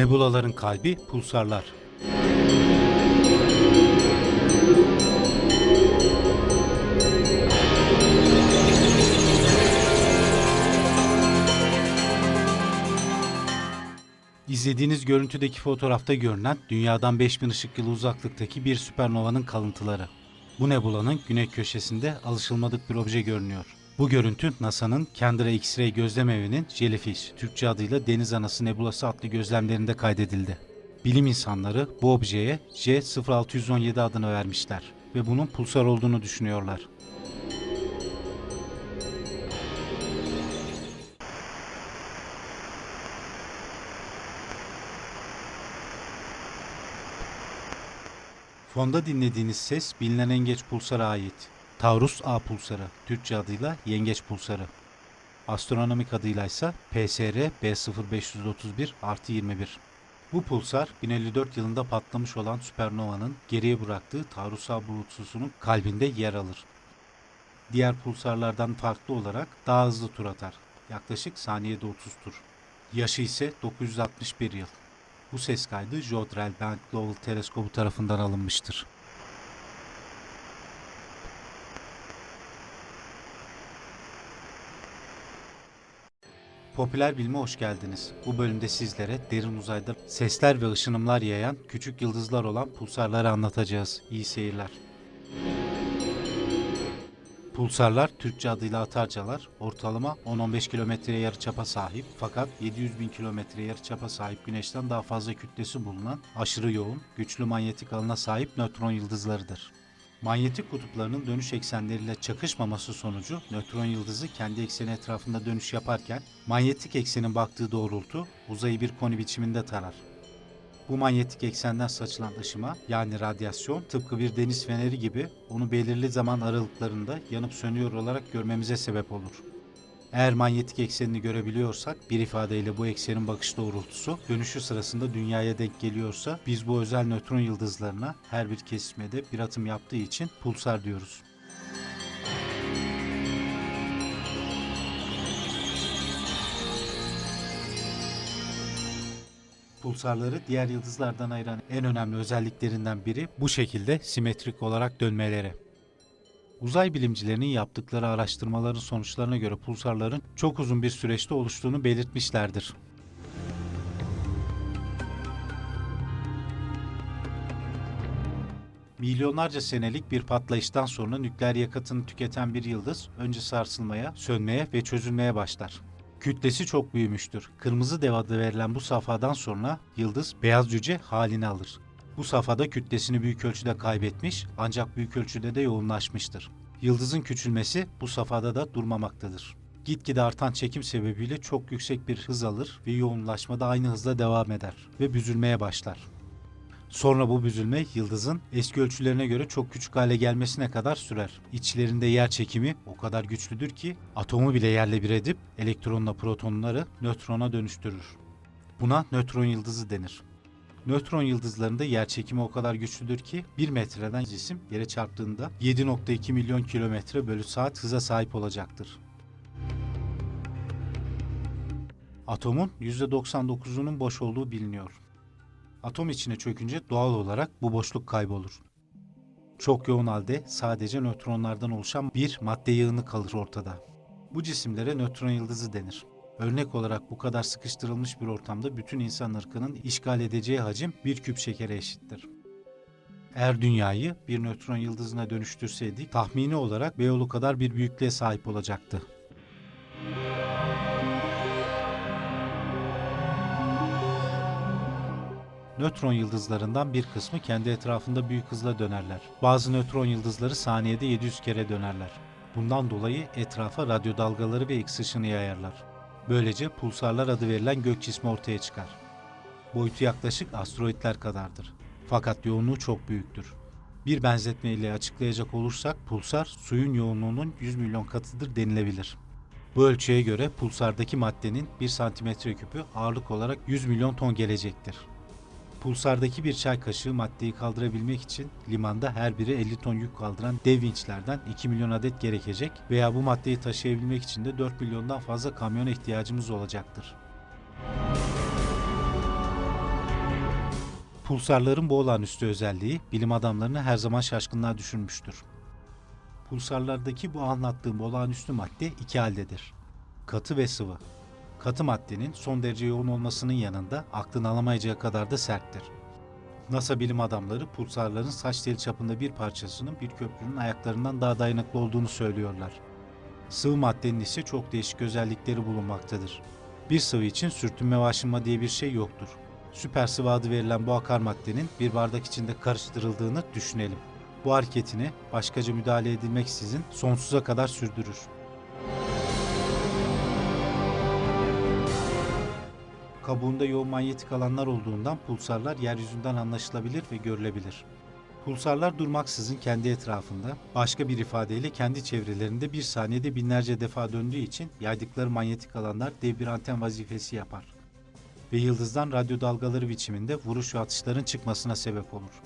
Nebulaların kalbi pulsarlar. İzlediğiniz görüntüdeki fotoğrafta görünen dünyadan 5000 ışık yılı uzaklıktaki bir süpernovanın kalıntıları. Bu nebulanın güney köşesinde alışılmadık bir obje görünüyor. Bu görüntü NASA'nın Kendra X-ray gözlem evinin Jellyfish, Türkçe adıyla Deniz Anası Nebulası adlı gözlemlerinde kaydedildi. Bilim insanları bu objeye J0617 adını vermişler ve bunun pulsar olduğunu düşünüyorlar. Fonda dinlediğiniz ses bilinen yengeç pulsara ait. Taurus A pulsarı, Türkçe adıyla yengeç pulsarı. Astronomik adıyla ise PSR B0531 artı 21. Bu pulsar 1054 yılında patlamış olan süpernovanın geriye bıraktığı Taurus A bulutsusunun kalbinde yer alır. Diğer pulsarlardan farklı olarak daha hızlı tur atar. Yaklaşık saniyede 30 tur. Yaşı ise 961 yıl. Bu ses kaydı Jodrell Bank Global Teleskobu tarafından alınmıştır. Popüler bilime hoş geldiniz. Bu bölümde sizlere derin uzayda sesler ve ışınımlar yayan küçük yıldızlar olan pulsarları anlatacağız. İyi seyirler. Pulsarlar Türkçe adıyla atarcalar ortalama 10-15 kilometre yarıçapa sahip fakat 700 bin kilometre yarıçapa sahip güneşten daha fazla kütlesi bulunan aşırı yoğun, güçlü manyetik alana sahip nötron yıldızlarıdır. Manyetik kutuplarının dönüş eksenleriyle çakışmaması sonucu nötron yıldızı kendi ekseni etrafında dönüş yaparken manyetik eksenin baktığı doğrultu uzayı bir koni biçiminde tarar. Bu manyetik eksenden saçılan ışıma yani radyasyon tıpkı bir deniz feneri gibi onu belirli zaman aralıklarında yanıp sönüyor olarak görmemize sebep olur. Eğer manyetik eksenini görebiliyorsak bir ifadeyle bu eksenin bakış doğrultusu dönüşü sırasında dünyaya denk geliyorsa biz bu özel nötron yıldızlarına her bir kesişmede bir atım yaptığı için pulsar diyoruz. Pulsarları diğer yıldızlardan ayıran en önemli özelliklerinden biri bu şekilde simetrik olarak dönmeleri. Uzay bilimcilerinin yaptıkları araştırmaların sonuçlarına göre pulsarların çok uzun bir süreçte oluştuğunu belirtmişlerdir. Milyonlarca senelik bir patlayıştan sonra nükleer yakıtını tüketen bir yıldız önce sarsılmaya, sönmeye ve çözülmeye başlar. Kütlesi çok büyümüştür. Kırmızı dev adı verilen bu safhadan sonra yıldız beyaz cüce halini alır. Bu safhada kütlesini büyük ölçüde kaybetmiş ancak büyük ölçüde de yoğunlaşmıştır. Yıldızın küçülmesi bu safhada da durmamaktadır. Gitgide artan çekim sebebiyle çok yüksek bir hız alır ve yoğunlaşma da aynı hızla devam eder ve büzülmeye başlar. Sonra bu büzülme yıldızın eski ölçülerine göre çok küçük hale gelmesine kadar sürer. İçlerinde yer çekimi o kadar güçlüdür ki atomu bile yerle bir edip elektronla protonları nötrona dönüştürür. Buna nötron yıldızı denir. Nötron yıldızlarında yer çekimi o kadar güçlüdür ki 1 metreden cisim yere çarptığında 7.2 milyon kilometre bölü saat hıza sahip olacaktır. Atomun %99'unun boş olduğu biliniyor. Atom içine çökünce doğal olarak bu boşluk kaybolur. Çok yoğun halde sadece nötronlardan oluşan bir madde yığını kalır ortada. Bu cisimlere nötron yıldızı denir. Örnek olarak bu kadar sıkıştırılmış bir ortamda bütün insan ırkının işgal edeceği hacim bir küp şekere eşittir. Eğer dünyayı bir nötron yıldızına dönüştürseydik tahmini olarak Beyoğlu kadar bir büyüklüğe sahip olacaktı. Nötron yıldızlarından bir kısmı kendi etrafında büyük hızla dönerler. Bazı nötron yıldızları saniyede 700 kere dönerler. Bundan dolayı etrafa radyo dalgaları ve X ışını yayarlar. Böylece pulsarlar adı verilen gök cismi ortaya çıkar. Boyutu yaklaşık asteroidler kadardır. Fakat yoğunluğu çok büyüktür. Bir benzetme ile açıklayacak olursak pulsar suyun yoğunluğunun 100 milyon katıdır denilebilir. Bu ölçüye göre pulsardaki maddenin 1 santimetre küpü ağırlık olarak 100 milyon ton gelecektir. Pulsardaki bir çay kaşığı maddeyi kaldırabilmek için limanda her biri 50 ton yük kaldıran dev vinçlerden 2 milyon adet gerekecek veya bu maddeyi taşıyabilmek için de 4 milyondan fazla kamyona ihtiyacımız olacaktır. Pulsarların bu olağanüstü özelliği bilim adamlarını her zaman şaşkınlığa düşürmüştür. Pulsarlardaki bu anlattığım olağanüstü madde iki haldedir. Katı ve sıvı. Katı maddenin son derece yoğun olmasının yanında aklın alamayacağı kadar da serttir. NASA bilim adamları pulsarların saç teli çapında bir parçasının bir köprünün ayaklarından daha dayanıklı olduğunu söylüyorlar. Sıvı maddenin ise çok değişik özellikleri bulunmaktadır. Bir sıvı için sürtünme ve aşınma diye bir şey yoktur. Süper sıvı adı verilen bu akar maddenin bir bardak içinde karıştırıldığını düşünelim. Bu hareketini başkaca müdahale edilmeksizin sonsuza kadar sürdürür. Kabuğunda yoğun manyetik alanlar olduğundan pulsarlar yeryüzünden anlaşılabilir ve görülebilir. Pulsarlar durmaksızın kendi etrafında, başka bir ifadeyle kendi çevrelerinde bir saniyede binlerce defa döndüğü için yaydıkları manyetik alanlar dev bir anten vazifesi yapar. Ve yıldızdan radyo dalgaları biçiminde vuruş ve atışların çıkmasına sebep olur.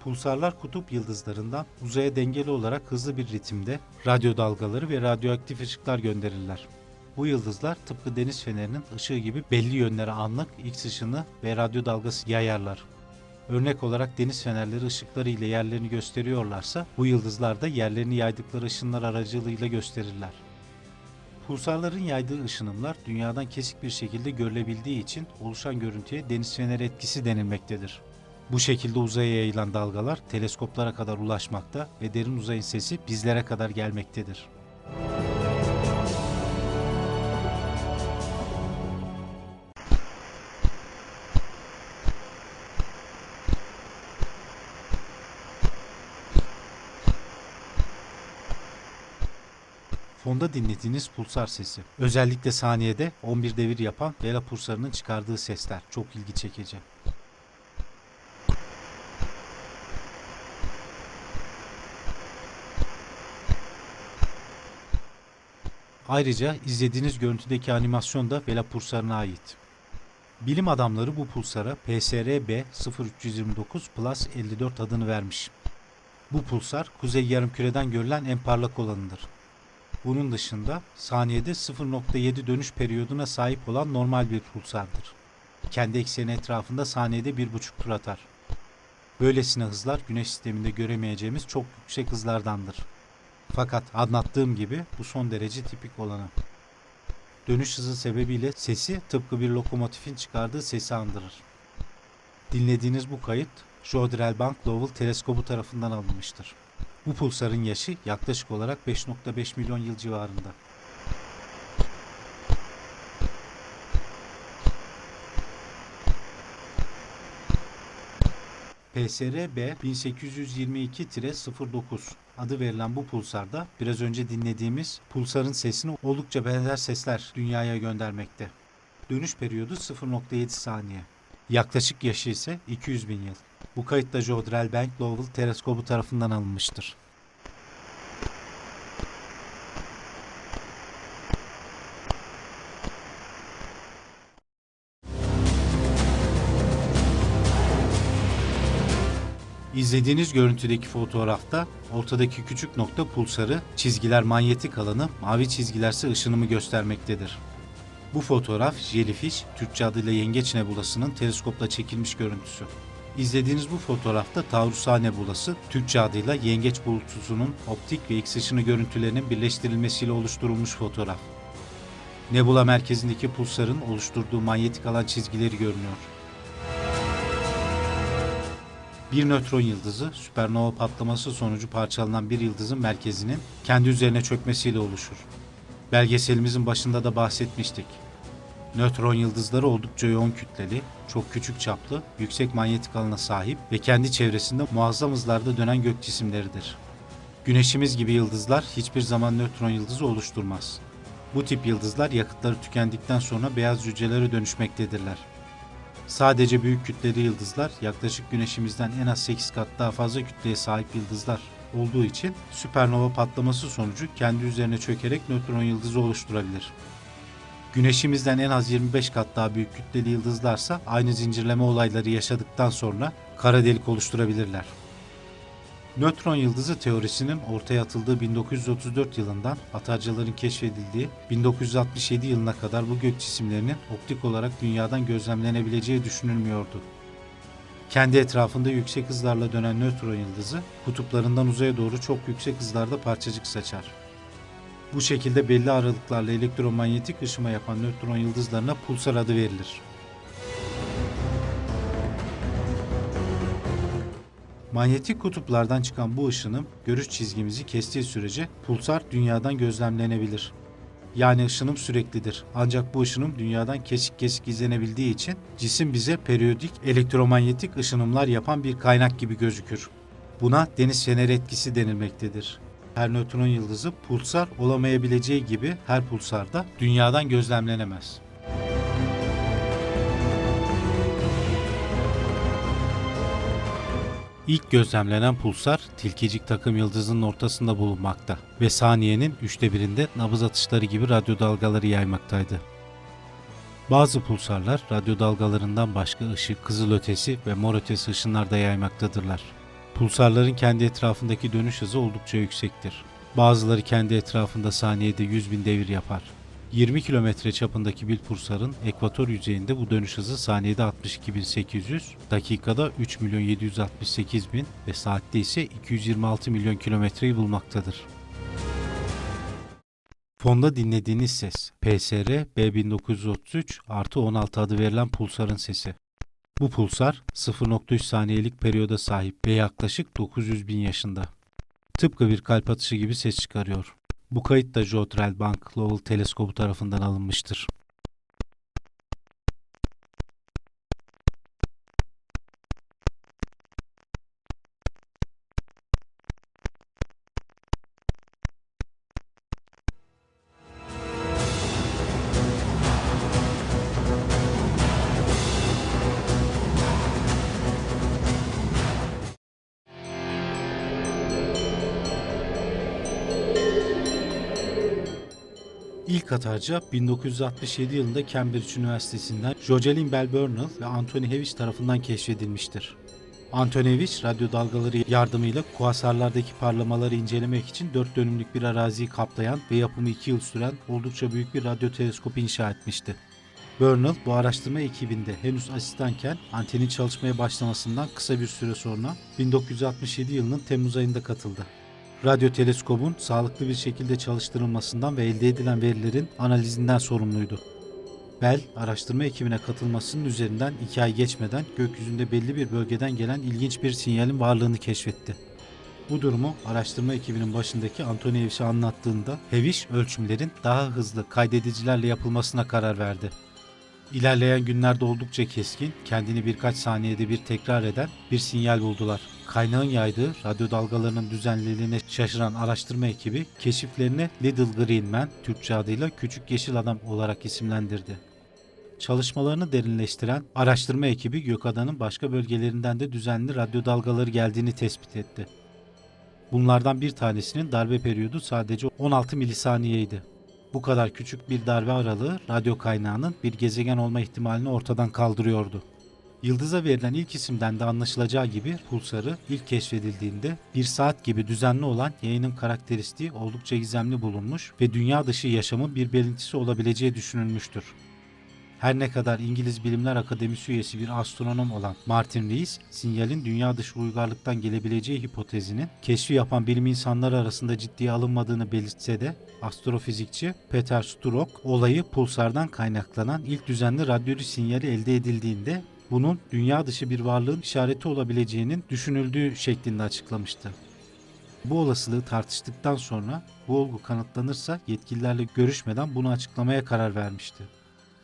Pulsarlar kutup yıldızlarından uzaya dengeli olarak hızlı bir ritimde radyo dalgaları ve radyoaktif ışıklar gönderirler. Bu yıldızlar tıpkı deniz fenerinin ışığı gibi belli yönlere anlık X ışını ve radyo dalgası yayarlar. Örnek olarak deniz fenerleri ışıkları ile yerlerini gösteriyorlarsa bu yıldızlar da yerlerini yaydıkları ışınlar aracılığıyla gösterirler. Pulsarların yaydığı ışınımlar dünyadan kesik bir şekilde görülebildiği için oluşan görüntüye deniz feneri etkisi denilmektedir. Bu şekilde uzaya yayılan dalgalar teleskoplara kadar ulaşmakta ve derin uzayın sesi bizlere kadar gelmektedir. Fonda dinlediğiniz pulsar sesi. Özellikle saniyede 11 devir yapan Vela pulsarının çıkardığı sesler çok ilgi çekici. Ayrıca izlediğiniz görüntüdeki animasyon da Vela pulsarına ait. Bilim adamları bu pulsara PSRB 0329 Plus 54 adını vermiş. Bu pulsar kuzey yarımküreden görülen en parlak olanıdır. Bunun dışında saniyede 0.7 dönüş periyoduna sahip olan normal bir pulsardır. Kendi ekseni etrafında saniyede 1.5 tur atar. Böylesine hızlar güneş sisteminde göremeyeceğimiz çok yüksek hızlardandır. Fakat anlattığım gibi bu son derece tipik olanı. Dönüş hızı sebebiyle sesi tıpkı bir lokomotifin çıkardığı sesi andırır. Dinlediğiniz bu kayıt Jodrell Bank Lowell teleskobu tarafından alınmıştır. Bu pulsarın yaşı yaklaşık olarak 5.5 milyon yıl civarında. PSRB 1822-09 adı verilen bu pulsarda biraz önce dinlediğimiz pulsarın sesini oldukça benzer sesler dünyaya göndermekte. Dönüş periyodu 0.7 saniye. Yaklaşık yaşı ise 200 bin yıl. Bu kayıt da Jodrell Bank Lowell teleskobu tarafından alınmıştır. İzlediğiniz görüntüdeki fotoğrafta ortadaki küçük nokta pulsarı, çizgiler manyetik alanı, mavi çizgilerse ışınımı göstermektedir. Bu fotoğraf Jellyfish, Türkçe adıyla Yengeç Nebulası'nın teleskopla çekilmiş görüntüsü. İzlediğiniz bu fotoğrafta Taurus A Nebulası, Türkçe adıyla Yengeç Bulutusu'nun optik ve X ışını görüntülerinin birleştirilmesiyle oluşturulmuş fotoğraf. Nebula merkezindeki pulsarın oluşturduğu manyetik alan çizgileri görünüyor. Bir nötron yıldızı, süpernova patlaması sonucu parçalanan bir yıldızın merkezinin kendi üzerine çökmesiyle oluşur. Belgeselimizin başında da bahsetmiştik. Nötron yıldızları oldukça yoğun kütleli, çok küçük çaplı, yüksek manyetik alana sahip ve kendi çevresinde muazzam hızlarda dönen gök cisimleridir. Güneşimiz gibi yıldızlar hiçbir zaman nötron yıldızı oluşturmaz. Bu tip yıldızlar yakıtları tükendikten sonra beyaz hücrelere dönüşmektedirler. Sadece büyük kütleli yıldızlar yaklaşık güneşimizden en az 8 kat daha fazla kütleye sahip yıldızlar olduğu için süpernova patlaması sonucu kendi üzerine çökerek nötron yıldızı oluşturabilir. Güneşimizden en az 25 kat daha büyük kütleli yıldızlarsa aynı zincirleme olayları yaşadıktan sonra kara delik oluşturabilirler. Nötron yıldızı teorisinin ortaya atıldığı 1934 yılından atarcıların keşfedildiği 1967 yılına kadar bu gök cisimlerinin optik olarak dünyadan gözlemlenebileceği düşünülmüyordu. Kendi etrafında yüksek hızlarla dönen nötron yıldızı kutuplarından uzaya doğru çok yüksek hızlarda parçacık saçar. Bu şekilde belli aralıklarla elektromanyetik ışıma yapan nötron yıldızlarına pulsar adı verilir. Manyetik kutuplardan çıkan bu ışınım görüş çizgimizi kestiği sürece pulsar dünyadan gözlemlenebilir. Yani ışınım süreklidir. Ancak bu ışınım dünyadan kesik kesik izlenebildiği için cisim bize periyodik elektromanyetik ışınımlar yapan bir kaynak gibi gözükür. Buna deniz feneri etkisi denilmektedir. Her nötron yıldızı pulsar olamayabileceği gibi her pulsar da dünyadan gözlemlenemez. İlk gözlemlenen pulsar tilkicik takım yıldızının ortasında bulunmakta ve saniyenin üçte birinde nabız atışları gibi radyo dalgaları yaymaktaydı. Bazı pulsarlar radyo dalgalarından başka ışık, kızılötesi ve mor ötesi ışınlar da yaymaktadırlar. Pulsarların kendi etrafındaki dönüş hızı oldukça yüksektir. Bazıları kendi etrafında saniyede 100 bin devir yapar. 20 kilometre çapındaki bir pulsarın ekvator yüzeyinde bu dönüş hızı saniyede 62.800, dakikada 3 milyon 768 bin ve saatte ise 226 milyon kilometreyi bulmaktadır. Fonda dinlediğiniz ses PSR B1933 artı 16 adı verilen pulsarın sesi. Bu pulsar 0.3 saniyelik periyoda sahip ve yaklaşık 900 bin yaşında. Tıpkı bir kalp atışı gibi ses çıkarıyor. Bu kayıt da Jotrel Bank Lowell teleskobu tarafından alınmıştır. İlk atarca 1967 yılında Cambridge Üniversitesi'nden Jocelyn Bell Burnell ve Anthony Hewish tarafından keşfedilmiştir. Anthony Hewish radyo dalgaları yardımıyla kuasarlardaki parlamaları incelemek için 4 dönümlük bir araziyi kaplayan ve yapımı 2 yıl süren oldukça büyük bir radyo teleskopu inşa etmişti. Burnell bu araştırma ekibinde henüz asistanken antenin çalışmaya başlamasından kısa bir süre sonra 1967 yılının Temmuz ayında katıldı. Radyo teleskobun sağlıklı bir şekilde çalıştırılmasından ve elde edilen verilerin analizinden sorumluydu. Bell, araştırma ekibine katılmasının üzerinden iki ay geçmeden gökyüzünde belli bir bölgeden gelen ilginç bir sinyalin varlığını keşfetti. Bu durumu araştırma ekibinin başındaki Anthony anlattığında Hewish ölçümlerin daha hızlı kaydedicilerle yapılmasına karar verdi. İlerleyen günlerde oldukça keskin, kendini birkaç saniyede bir tekrar eden bir sinyal buldular. Kaynağın yaydığı radyo dalgalarının düzenliliğine şaşıran araştırma ekibi keşiflerini Little Green Man, Türkçe adıyla Küçük Yeşil Adam olarak isimlendirdi. Çalışmalarını derinleştiren araştırma ekibi Gökada'nın başka bölgelerinden de düzenli radyo dalgaları geldiğini tespit etti. Bunlardan bir tanesinin darbe periyodu sadece 16 milisaniyeydi. Bu kadar küçük bir darbe aralığı radyo kaynağının bir gezegen olma ihtimalini ortadan kaldırıyordu. Yıldıza verilen ilk isimden de anlaşılacağı gibi pulsarı ilk keşfedildiğinde bir saat gibi düzenli olan yayının karakteristiği oldukça gizemli bulunmuş ve dünya dışı yaşamın bir belintisi olabileceği düşünülmüştür. Her ne kadar İngiliz Bilimler Akademisi üyesi bir astronom olan Martin Rees, sinyalin dünya dışı uygarlıktan gelebileceği hipotezinin keşfi yapan bilim insanları arasında ciddiye alınmadığını belirtse de astrofizikçi Peter Sturok olayı pulsardan kaynaklanan ilk düzenli radyo sinyali elde edildiğinde bunun dünya dışı bir varlığın işareti olabileceğinin düşünüldüğü şeklinde açıklamıştı. Bu olasılığı tartıştıktan sonra bu olgu kanıtlanırsa yetkililerle görüşmeden bunu açıklamaya karar vermişti.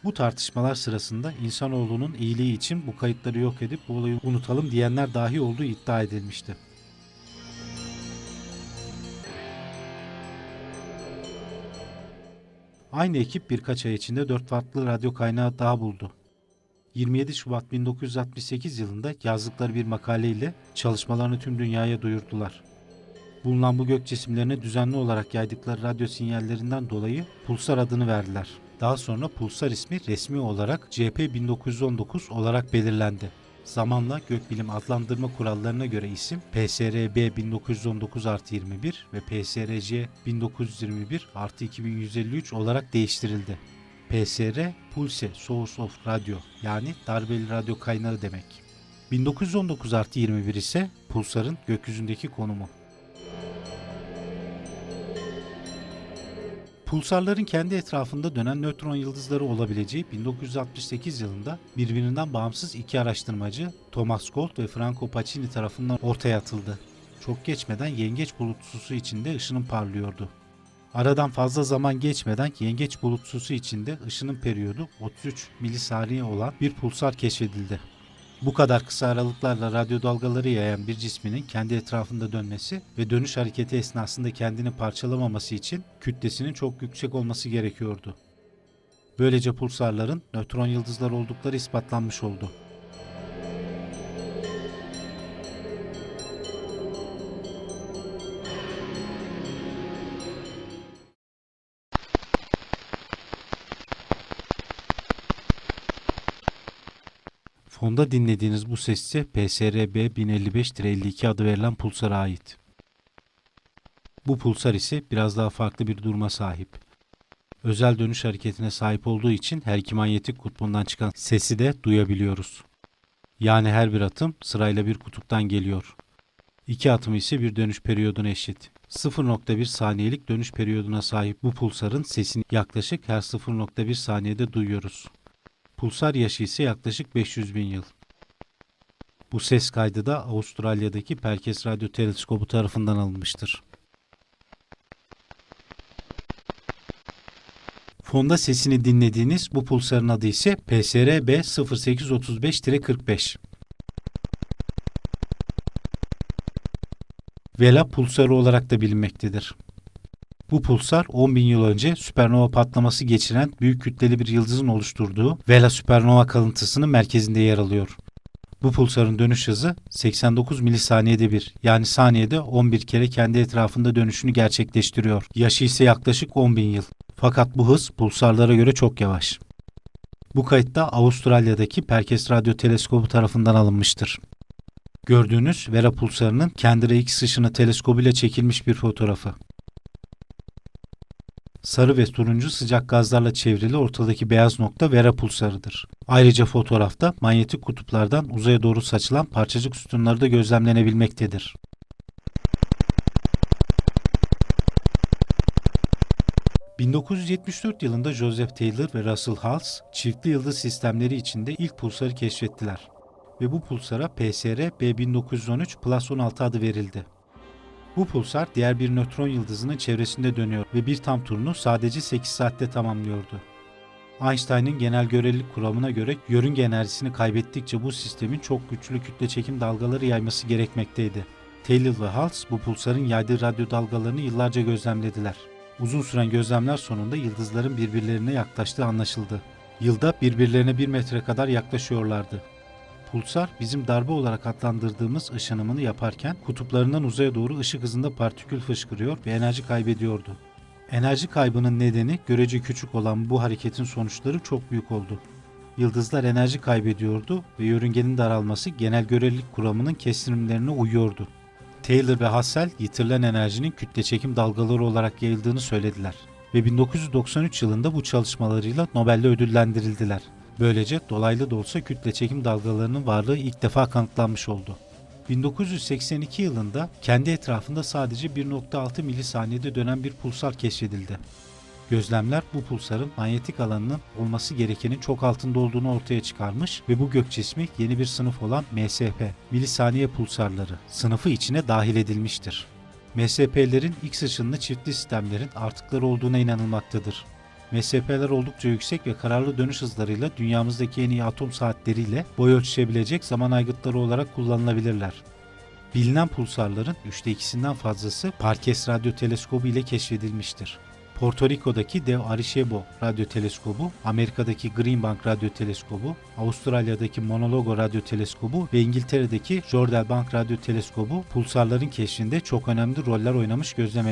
Bu tartışmalar sırasında insanoğlunun iyiliği için bu kayıtları yok edip bu olayı unutalım diyenler dahi olduğu iddia edilmişti. Aynı ekip birkaç ay içinde dört farklı radyo kaynağı daha buldu. 27 Şubat 1968 yılında yazdıkları bir makaleyle çalışmalarını tüm dünyaya duyurdular. Bulunan bu gök cisimlerine düzenli olarak yaydıkları radyo sinyallerinden dolayı Pulsar adını verdiler. Daha sonra Pulsar ismi resmi olarak CP 1919 olarak belirlendi. Zamanla gökbilim adlandırma kurallarına göre isim PSRB 1919 artı 21 ve PSRC 1921 artı 2153 olarak değiştirildi. PSR, Pulse Source of Radio yani darbeli radyo kaynağı demek. 1919 artı 21 ise pulsarın gökyüzündeki konumu. Pulsarların kendi etrafında dönen nötron yıldızları olabileceği 1968 yılında birbirinden bağımsız iki araştırmacı Thomas Gold ve Franco Pacini tarafından ortaya atıldı. Çok geçmeden yengeç bulutsusu içinde ışının parlıyordu. Aradan fazla zaman geçmeden yengeç bulutsusu içinde ışının periyodu 33 milisaniye olan bir pulsar keşfedildi. Bu kadar kısa aralıklarla radyo dalgaları yayan bir cisminin kendi etrafında dönmesi ve dönüş hareketi esnasında kendini parçalamaması için kütlesinin çok yüksek olması gerekiyordu. Böylece pulsarların nötron yıldızlar oldukları ispatlanmış oldu. Fonda dinlediğiniz bu ses ise PSRB 1055-52 adı verilen pulsara ait. Bu pulsar ise biraz daha farklı bir duruma sahip. Özel dönüş hareketine sahip olduğu için her iki manyetik kutbundan çıkan sesi de duyabiliyoruz. Yani her bir atım sırayla bir kutuptan geliyor. İki atımı ise bir dönüş periyoduna eşit. 0.1 saniyelik dönüş periyoduna sahip bu pulsarın sesini yaklaşık her 0.1 saniyede duyuyoruz. Pulsar yaşı ise yaklaşık 500 bin yıl. Bu ses kaydı da Avustralya'daki Perkes Radyo Teleskobu tarafından alınmıştır. Fonda sesini dinlediğiniz bu pulsarın adı ise PSRB 0835-45. Vela pulsarı olarak da bilinmektedir. Bu pulsar 10 bin yıl önce süpernova patlaması geçiren büyük kütleli bir yıldızın oluşturduğu Vela süpernova kalıntısının merkezinde yer alıyor. Bu pulsarın dönüş hızı 89 milisaniyede bir yani saniyede 11 kere kendi etrafında dönüşünü gerçekleştiriyor. Yaşı ise yaklaşık 10 bin yıl. Fakat bu hız pulsarlara göre çok yavaş. Bu kayıtta Avustralya'daki Perkes Radyo Teleskobu tarafından alınmıştır. Gördüğünüz Vera pulsarının kendi X ışını teleskobuyla çekilmiş bir fotoğrafı. Sarı ve turuncu sıcak gazlarla çevrili ortadaki beyaz nokta Vera pulsarıdır. Ayrıca fotoğrafta manyetik kutuplardan uzaya doğru saçılan parçacık sütunları da gözlemlenebilmektedir. ...1974 yılında Joseph Taylor ve Russell Hals çiftli yıldız sistemleri içinde ilk pulsarı keşfettiler ve bu pulsara PSR B1913 Plus 16 adı verildi. Bu pulsar diğer bir nötron yıldızının çevresinde dönüyor ve bir tam turunu sadece 8 saatte tamamlıyordu. Einstein'ın genel görelilik kuramına göre yörünge enerjisini kaybettikçe bu sistemin çok güçlü kütle çekim dalgaları yayması gerekmekteydi. Taylor ve Hals bu pulsarın yaydığı radyo dalgalarını yıllarca gözlemlediler. Uzun süren gözlemler sonunda yıldızların birbirlerine yaklaştığı anlaşıldı. Yılda birbirlerine bir metre kadar yaklaşıyorlardı. Pulsar bizim darbe olarak adlandırdığımız ışınımını yaparken kutuplarından uzaya doğru ışık hızında partikül fışkırıyor ve enerji kaybediyordu. Enerji kaybının nedeni görece küçük olan bu hareketin sonuçları çok büyük oldu. Yıldızlar enerji kaybediyordu ve yörüngenin daralması genel görelilik kuramının kesinimlerine uyuyordu. Taylor ve Hassel yitirilen enerjinin kütle çekim dalgaları olarak yayıldığını söylediler ve 1993 yılında bu çalışmalarıyla Nobel'le ödüllendirildiler. Böylece dolaylı da olsa kütle çekim dalgalarının varlığı ilk defa kanıtlanmış oldu. 1982 yılında kendi etrafında sadece 1.6 milisaniyede dönen bir pulsar keşfedildi. Gözlemler bu pulsarın manyetik alanının olması gerekenin çok altında olduğunu ortaya çıkarmış ve bu gök cismi yeni bir sınıf olan MSP, milisaniye pulsarları sınıfı içine dahil edilmiştir. MSP'lerin X ışınlı çiftli sistemlerin artıkları olduğuna inanılmaktadır. MSP'ler oldukça yüksek ve kararlı dönüş hızlarıyla dünyamızdaki en iyi atom saatleriyle boy ölçüşebilecek zaman aygıtları olarak kullanılabilirler. Bilinen pulsarların üçte ikisinden fazlası Parkes Radyo Teleskobu ile keşfedilmiştir. Porto Rico'daki Dev Arecibo Radyo Teleskobu, Amerika'daki Green Bank Radyo Teleskobu, Avustralya'daki Monologo Radyo Teleskobu ve İngiltere'deki Jordel Bank Radyo Teleskobu pulsarların keşfinde çok önemli roller oynamış gözlem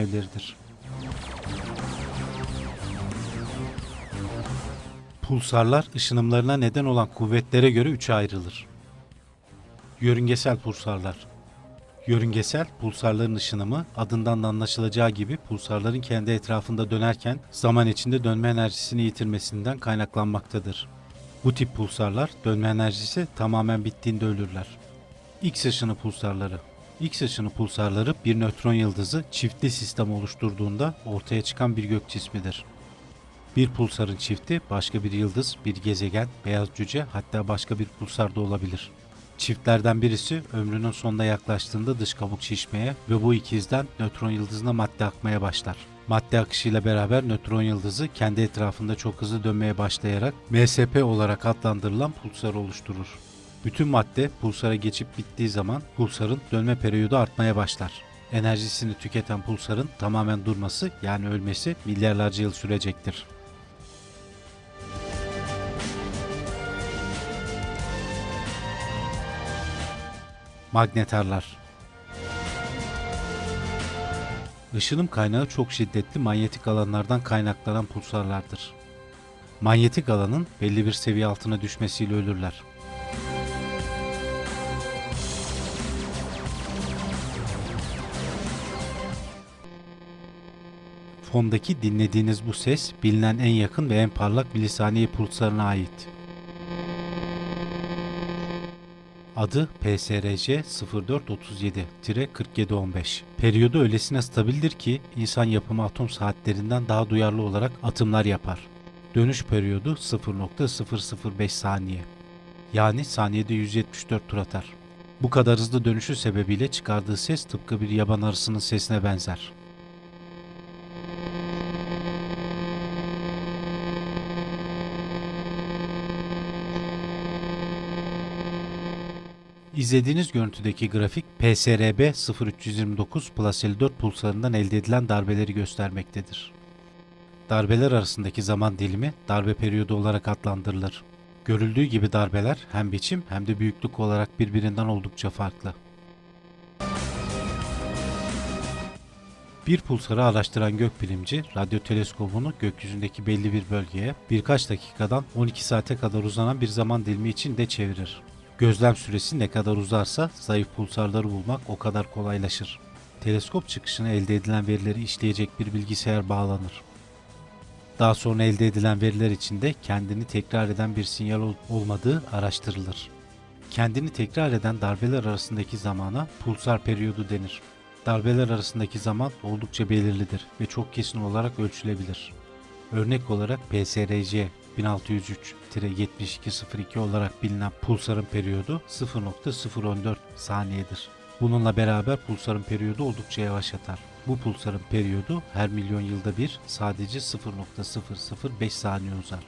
Pulsarlar ışınımlarına neden olan kuvvetlere göre üçe ayrılır. Yörüngesel pulsarlar. Yörüngesel pulsarların ışınımı adından da anlaşılacağı gibi pulsarların kendi etrafında dönerken zaman içinde dönme enerjisini yitirmesinden kaynaklanmaktadır. Bu tip pulsarlar dönme enerjisi tamamen bittiğinde ölürler. X ışını pulsarları X ışını pulsarları bir nötron yıldızı çiftli sistem oluşturduğunda ortaya çıkan bir gök cismidir. Bir pulsarın çifti başka bir yıldız, bir gezegen, beyaz cüce hatta başka bir pulsar da olabilir. Çiftlerden birisi ömrünün sonuna yaklaştığında dış kabuk şişmeye ve bu ikizden nötron yıldızına madde akmaya başlar. Madde akışıyla beraber nötron yıldızı kendi etrafında çok hızlı dönmeye başlayarak MSP olarak adlandırılan pulsar oluşturur. Bütün madde pulsara geçip bittiği zaman pulsarın dönme periyodu artmaya başlar. Enerjisini tüketen pulsarın tamamen durması yani ölmesi milyarlarca yıl sürecektir. Magnetarlar Işınım kaynağı çok şiddetli manyetik alanlardan kaynaklanan pulsarlardır. Manyetik alanın belli bir seviye altına düşmesiyle ölürler. Fondaki dinlediğiniz bu ses bilinen en yakın ve en parlak milisaniye pulsarına ait. Adı PSRC 0437-4715. Periyodu öylesine stabildir ki insan yapımı atom saatlerinden daha duyarlı olarak atımlar yapar. Dönüş periyodu 0.005 saniye. Yani saniyede 174 tur atar. Bu kadar hızlı dönüşü sebebiyle çıkardığı ses tıpkı bir yaban arısının sesine benzer. İzlediğiniz görüntüdeki grafik PSRB 0329 plus 54 pulsarından elde edilen darbeleri göstermektedir. Darbeler arasındaki zaman dilimi darbe periyodu olarak adlandırılır. Görüldüğü gibi darbeler hem biçim hem de büyüklük olarak birbirinden oldukça farklı. Bir pulsarı araştıran gökbilimci radyo teleskobunu gökyüzündeki belli bir bölgeye birkaç dakikadan 12 saate kadar uzanan bir zaman dilimi içinde çevirir. Gözlem süresi ne kadar uzarsa zayıf pulsarları bulmak o kadar kolaylaşır. Teleskop çıkışına elde edilen verileri işleyecek bir bilgisayar bağlanır. Daha sonra elde edilen veriler içinde kendini tekrar eden bir sinyal olup olmadığı araştırılır. Kendini tekrar eden darbeler arasındaki zamana pulsar periyodu denir. Darbeler arasındaki zaman oldukça belirlidir ve çok kesin olarak ölçülebilir. Örnek olarak PSRC 1603-7202 olarak bilinen pulsarın periyodu 0.014 saniyedir. Bununla beraber pulsarın periyodu oldukça yavaş atar. Bu pulsarın periyodu her milyon yılda bir sadece 0.005 saniye uzar.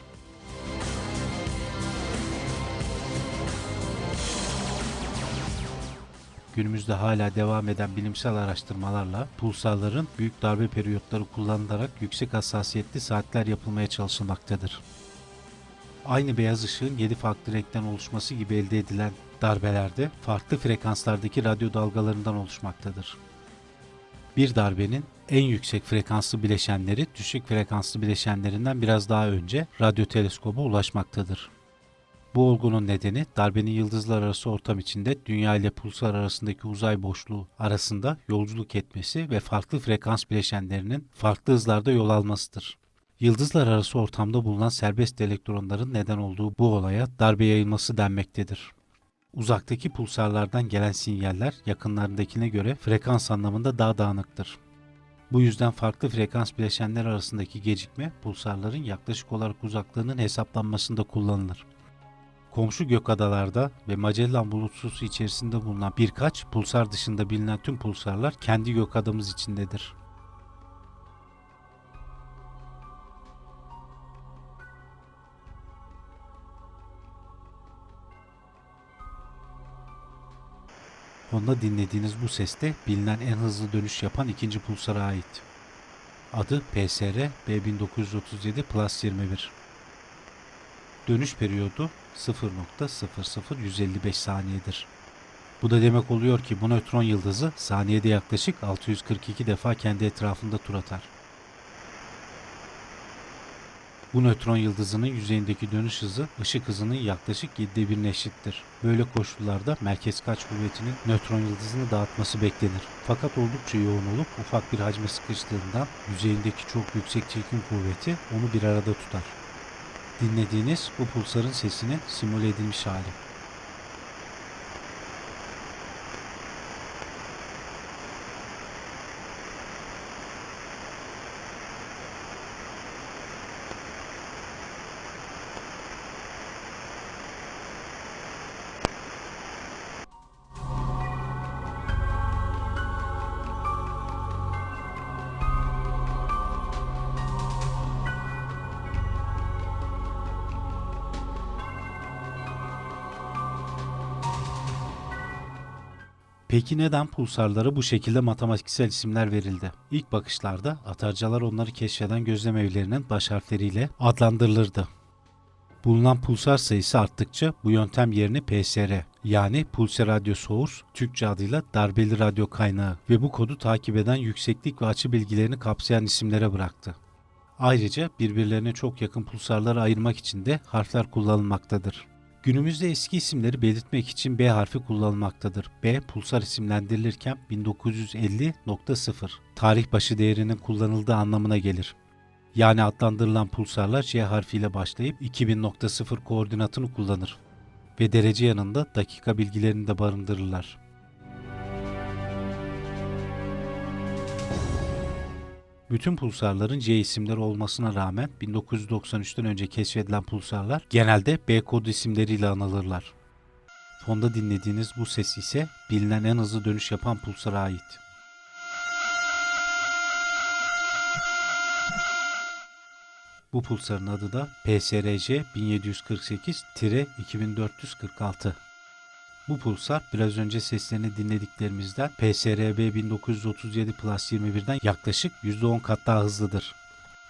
Günümüzde hala devam eden bilimsel araştırmalarla pulsarların büyük darbe periyotları kullanılarak yüksek hassasiyetli saatler yapılmaya çalışılmaktadır. Aynı beyaz ışığın 7 farklı renkten oluşması gibi elde edilen darbelerde farklı frekanslardaki radyo dalgalarından oluşmaktadır. Bir darbenin en yüksek frekanslı bileşenleri düşük frekanslı bileşenlerinden biraz daha önce radyo teleskoba ulaşmaktadır. Bu olgunun nedeni darbenin yıldızlar arası ortam içinde Dünya ile pulsar arasındaki uzay boşluğu arasında yolculuk etmesi ve farklı frekans bileşenlerinin farklı hızlarda yol almasıdır. Yıldızlar arası ortamda bulunan serbest elektronların neden olduğu bu olaya darbe yayılması denmektedir. Uzaktaki pulsarlardan gelen sinyaller yakınlarındakine göre frekans anlamında daha dağınıktır. Bu yüzden farklı frekans bileşenler arasındaki gecikme pulsarların yaklaşık olarak uzaklığının hesaplanmasında kullanılır. Komşu gök adalarda ve Magellan bulutsusu içerisinde bulunan birkaç pulsar dışında bilinen tüm pulsarlar kendi gök adamız içindedir. Onda dinlediğiniz bu seste bilinen en hızlı dönüş yapan ikinci pulsara ait. Adı PSR B1937 Plus 21. Dönüş periyodu 0.00155 saniyedir. Bu da demek oluyor ki bu nötron yıldızı saniyede yaklaşık 642 defa kendi etrafında tur atar. Bu nötron yıldızının yüzeyindeki dönüş hızı ışık hızının yaklaşık 7'de birine eşittir. Böyle koşullarda merkez kaç kuvvetinin nötron yıldızını dağıtması beklenir. Fakat oldukça yoğun olup ufak bir hacme sıkıştığından yüzeyindeki çok yüksek çekim kuvveti onu bir arada tutar. Dinlediğiniz bu pulsarın sesinin simüle edilmiş hali. Peki neden pulsarlara bu şekilde matematiksel isimler verildi? İlk bakışlarda atarcılar onları keşfeden gözlem evlerinin baş harfleriyle adlandırılırdı. Bulunan pulsar sayısı arttıkça bu yöntem yerini PSR yani Pulse Radio Source, Türkçe adıyla darbeli radyo kaynağı ve bu kodu takip eden yükseklik ve açı bilgilerini kapsayan isimlere bıraktı. Ayrıca birbirlerine çok yakın pulsarları ayırmak için de harfler kullanılmaktadır. Günümüzde eski isimleri belirtmek için B harfi kullanılmaktadır. B pulsar isimlendirilirken 1950.0 tarih başı değerinin kullanıldığı anlamına gelir. Yani adlandırılan pulsarlar C harfiyle başlayıp 2000.0 koordinatını kullanır ve derece yanında dakika bilgilerini de barındırırlar. Bütün pulsarların C isimleri olmasına rağmen 1993'ten önce keşfedilen pulsarlar genelde B kod isimleriyle anılırlar. Fonda dinlediğiniz bu ses ise bilinen en hızlı dönüş yapan pulsara ait. Bu pulsarın adı da PSRC 1748-2446. Bu pulsar biraz önce seslerini dinlediklerimizden PSRB 1937 Plus 21'den yaklaşık %10 kat daha hızlıdır.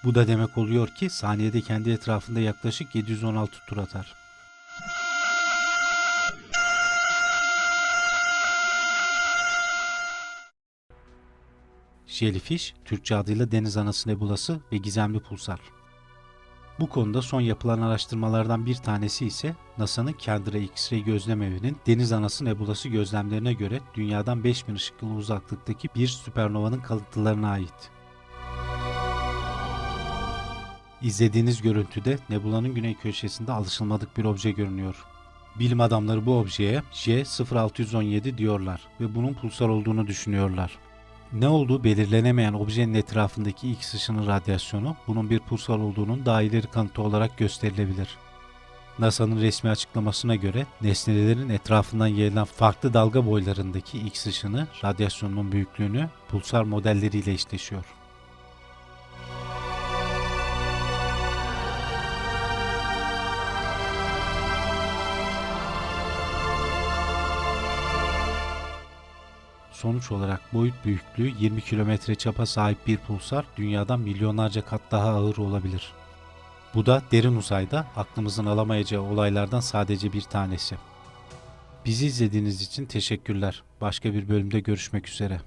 Bu da demek oluyor ki saniyede kendi etrafında yaklaşık 716 tur atar. Jellyfish, Türkçe adıyla deniz anası nebulası ve gizemli pulsar. Bu konuda son yapılan araştırmalardan bir tanesi ise NASA'nın Kendra X-ray gözlem evinin Deniz Anası Nebulası gözlemlerine göre dünyadan 5000 ışık yılı uzaklıktaki bir süpernovanın kalıntılarına ait. İzlediğiniz görüntüde nebulanın güney köşesinde alışılmadık bir obje görünüyor. Bilim adamları bu objeye J0617 diyorlar ve bunun pulsar olduğunu düşünüyorlar. Ne olduğu belirlenemeyen objenin etrafındaki X ışını radyasyonu bunun bir pulsar olduğunun daha ileri kanıtı olarak gösterilebilir. NASA'nın resmi açıklamasına göre nesnelerin etrafından yayılan farklı dalga boylarındaki X ışını radyasyonunun büyüklüğünü pulsar modelleriyle eşleşiyor. Sonuç olarak boyut büyüklüğü 20 kilometre çapa sahip bir pulsar dünyadan milyonlarca kat daha ağır olabilir. Bu da derin uzayda aklımızın alamayacağı olaylardan sadece bir tanesi. Bizi izlediğiniz için teşekkürler. Başka bir bölümde görüşmek üzere.